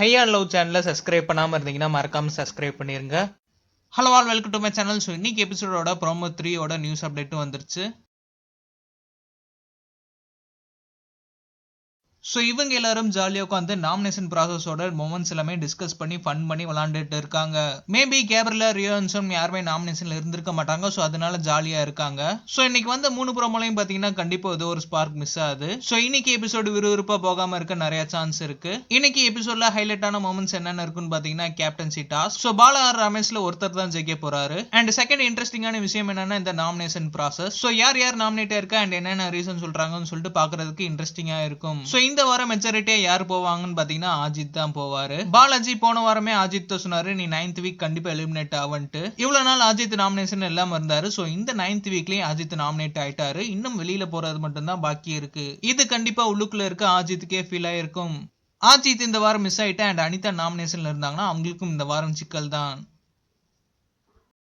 High and love சேனலை subscribe பண்ணாமல் இருந்தீங்கன்னா மறக்காமல் சப்ஸ்கிரைப் பண்ணிடுங்க hello all welcome to my channel so இன்னைக்கு எபிசோடோட ப்ரோமோ த்ரீயோட நியூஸ் அப்டேட்டும் வந்துருச்சு. ஸோ இவங்க எல்லாரும் ஜாலியாக உட்காந்து நாமினேஷன் ப்ராசஸோட மொமெண்ட்ஸ் எல்லாமே டிஸ்கஸ் பண்ணி ஃபன் பண்ணி விளாண்டுட்டு இருக்காங்க. மேபி கேப்ரில் ரியோன்சம் யாருமே நாமினேஷனில் இருந்திருக்க மாட்டாங்க. ஸோ அதனால ஜாலியாக இருக்காங்க. ஸோ இன்னைக்கு வந்து மூணு ப்ரோமோலையும் பார்த்தீங்கன்னா கண்டிப்பாக ஏதோ ஒரு ஸ்பார்க் மிஸ் ஆகுது. ஸோ இன்னைக்கு எபிசோடு விறுவிறுப்பாக போகாமல் இருக்க நிறைய சான்ஸ் இருக்கு. இன்னைக்கு எபிசோட்ல ஹைலைட்டான மொமெண்ட்ஸ் என்னென்ன இருக்குன்னு பார்த்தீங்கன்னா captaincy toss so Bala or ரமேஷ்ல ஒருத்தர் தான் ஜெயிக்க போறாரு. அண்ட் செகண்ட் இன்ட்ரெஸ்டிங்கான விஷயம் என்னன்னா இந்த நாமினேஷன் ப்ராசஸ் ஸோ யார் யார் நாமினேட் இருக்கா? அண்ட் என்னென்ன ரீசன் சொல்றாங்கன்னு சொல்லிட்டு பார்க்கறதுக்கு இன்ட்ரெஸ்டிங்காக இருக்கும். ஸோ இந்த வாரம் மெச்சரிட்டியா யார் போவாங்கன்னு பாத்தீங்கன்னா அஜித் தான் போவாரு. பாலாஜி போன வாரமே அஜித் சொன்னாரு நீ நைன்த் வீக் கண்டிப்பா எலிமினேட் ஆவன்ட்டு. இவ்வளவு நாள் அஜித் நாமினேஷன் எல்லாம் இருந்தாரு. சோ இந்த நைன்த் வீக்லயும் அஜித் நாமினேட் ஆயிட்டாரு. இன்னும் வெளியில போறது மட்டும்தான் பாக்கி இருக்கு. இது கண்டிப்பா உள்ளுக்குள்ள இருக்க அஜித்துக்கே ஃபீல் ஆயிருக்கும். அஜித் இந்த வாரம் மிஸ் ஆயிட்டா அண்ட் அனிதா நாமினேஷன்ல இருந்தாங்கன்னா அவங்களுக்கும் இந்த வாரம் சிக்கல் தான்.